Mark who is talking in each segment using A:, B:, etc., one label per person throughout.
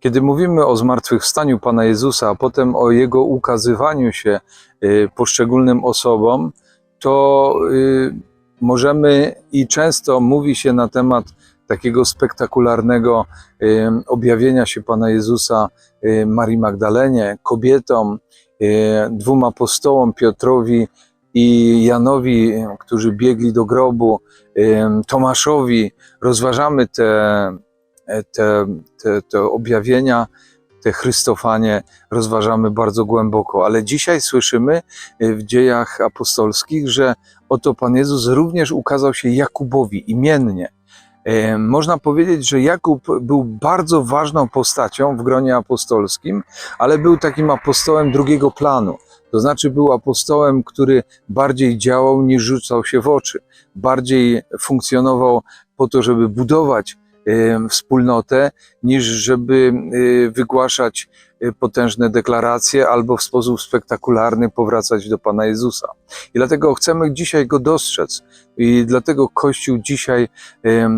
A: Kiedy mówimy o zmartwychwstaniu Pana Jezusa, a potem o Jego ukazywaniu się y, poszczególnym osobom, to y, możemy i często mówi się na temat takiego spektakularnego y, objawienia się Pana Jezusa Marii Magdalenie, kobietom, dwóm apostołom, Piotrowi i Janowi, którzy biegli do grobu, Tomaszowi. Rozważamy te, te, te, te objawienia, te Chrystofanie rozważamy bardzo głęboko, ale dzisiaj słyszymy y, w dziejach apostolskich, że oto Pan Jezus również ukazał się Jakubowi imiennie. E, Można powiedzieć, że Jakub był bardzo ważną postacią w gronie apostolskim, ale był takim apostołem drugiego planu. To znaczy był apostołem, który bardziej działał niż rzucał się w oczy. Bardziej funkcjonował po to, żeby budować e, wspólnotę, niż żeby e, wygłaszać e, potężne deklaracje albo w sposób spektakularny powracać do Pana Jezusa. I dlatego chcemy dzisiaj go dostrzec. I dlatego Kościół dzisiaj e,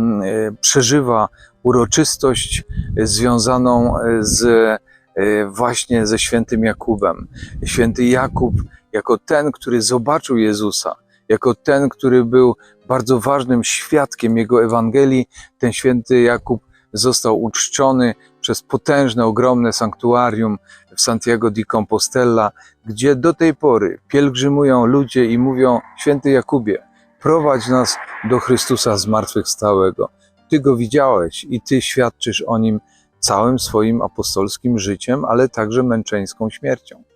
A: przeżywa uroczystość e, związaną e, z właśnie ze świętym Jakubem. Święty Jakub jako ten, który zobaczył Jezusa, jako ten, który był bardzo ważnym świadkiem Jego Ewangelii, ten święty Jakub został uczczony przez potężne, ogromne sanktuarium w Santiago di Compostela, gdzie do tej pory pielgrzymują ludzie i mówią: Święty Jakubie, prowadź nas do Chrystusa zmartwychwstałego. Ty go widziałeś i ty świadczysz o nim całym swoim apostolskim życiem, ale także męczeńską śmiercią.